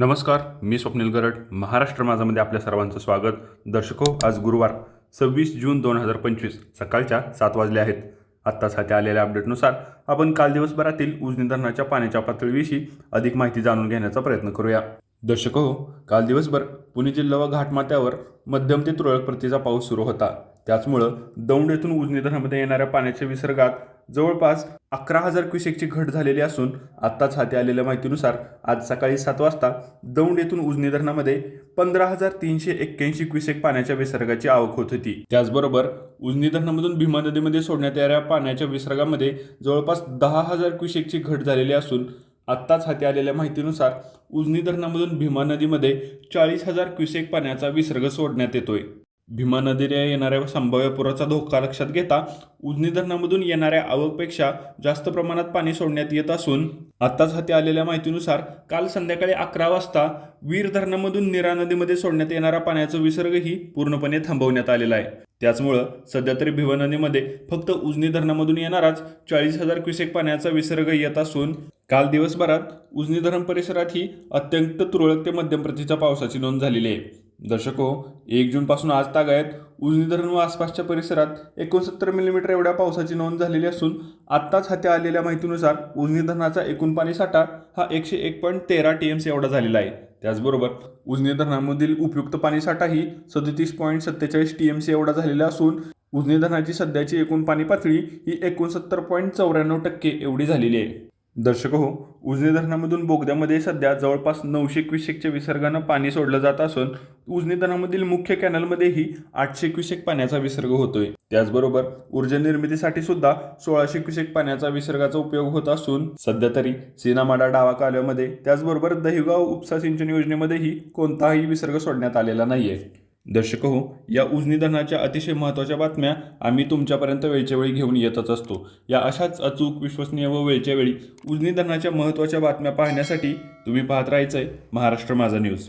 नमस्कार मी स्वप्नील गरड. महाराष्ट्र माझामध्ये आपल्या सर्वांचं स्वागत. दर्शको आज गुरुवार सव्वीस जून दोन हजार पंचवीस सकाळच्या सात वाजले आहेत. आत्ताच हाती आलेल्या अपडेटनुसार आपण काल दिवसभरातील उजनी धरणाच्या पाण्याच्या पातळीविषयी अधिक माहिती जाणून घेण्याचा प्रयत्न करूया. दर्शको काल दिवसभर पुणे जिल्हा व घाटमाथ्यावर मध्यम ते तुरळक प्रतीचा पाऊस सुरू होता. त्याचमुळं दौंड येथून उजनी धरणामध्ये येणाऱ्या पाण्याच्या विसर्गात जवळपास अकरा हजार क्युसेकची घट झालेली असून आत्ताच हाती आलेल्या माहितीनुसार आज सकाळी सात वाजता दौंड येथून उजनी धरणामध्ये पंधरा हजार तीनशे एक्क्याऐंशी क्युसेक पाण्याच्या विसर्गाची आवक होत होती. त्याचबरोबर उजनी धरणामधून भीमा नदीमध्ये सोडण्यात येणाऱ्या पाण्याच्या विसर्गामध्ये जवळपास दहा हजार क्युसेकची घट झालेली असून आत्ताच हाती आलेल्या माहितीनुसार उजनी धरणामधून भीमा नदीमध्ये चाळीस हजार क्युसेक पाण्याचा विसर्ग सोडण्यात येतोय. भीमा नदीला येणाऱ्या संभाव्य पुराचा धोका लक्षात घेता उजनी धरणामधून येणाऱ्या आवकपेक्षा जास्त प्रमाणात पाणी सोडण्यात येत असून आत्ताच हाती आलेल्या माहितीनुसार काल संध्याकाळी अकरा वाजता वीर धरणामधून निरा नदीमध्ये सोडण्यात येणारा पाण्याचा विसर्गही पूर्णपणे थांबवण्यात आलेला आहे. त्याचमुळं सध्या तरी भिवा नदीमध्ये फक्त उजनी धरणामधून येणाराच चाळीस हजार क्युसेक पाण्याचा विसर्ग येत असून काल दिवसभरात उजनी धरण परिसरातही अत्यंत तुरळक ते मध्यम प्रतीच्या पावसाची नोंद झालेली आहे. दर्शको एक जूनपासून आज तागायत उजनी धरण व आसपासच्या परिसरात एकोणसत्तर मिलीमीटर एवढ्या पावसाची नोंद झालेली असून आत्ताच हाती आलेल्या माहितीनुसार उजनी धरणाचा एकूण पाणी साठा हा एकशे एक पॉईंट तेरा टी एम सी एवढा झालेला आहे. त्याचबरोबर उजनी धरणामधील उपयुक्त पाणी साठाही सदतीस पॉईंट सत्तेचाळीस टी एम सी एवढा झालेला असून उजनी धरणाची सध्याची एकूण पाणी पातळी ही एकोणसत्तर पॉईंट चौऱ्याण्णव टक्के एवढी झालेली आहे. दर्शक हो उजनी धरणामधून बोगद्यामध्ये सध्या जवळपास नऊशे क्युसेकच्या विसर्गानं पाणी सोडलं जात असून उजनी धरणामधील मुख्य कॅनलमध्येही आठशे क्युसेक पाण्याचा विसर्ग होतोय. त्याचबरोबर ऊर्जा निर्मितीसाठी सुद्धा सोळाशे क्युसेक पाण्याचा विसर्गाचा उपयोग होत असून सध्या तरी सीनामाडा डावा कालव्यामध्ये त्याचबरोबर दहिगाव उपसा सिंचन योजनेमध्येही कोणताही विसर्ग सोडण्यात आलेला नाहीये. दर्शक हो या उजनी धरणाच्या अतिशय महत्त्वाच्या बातम्या आम्ही तुमच्यापर्यंत वेळच्या वेळी घेऊन येतच असतो. या अशाच अचूक विश्वसनीय व वेळच्या वेळी उजनी धरणाच्या महत्त्वाच्या बातम्या पाहण्यासाठी तुम्ही पाहत राहायचंय महाराष्ट्र माझा न्यूज.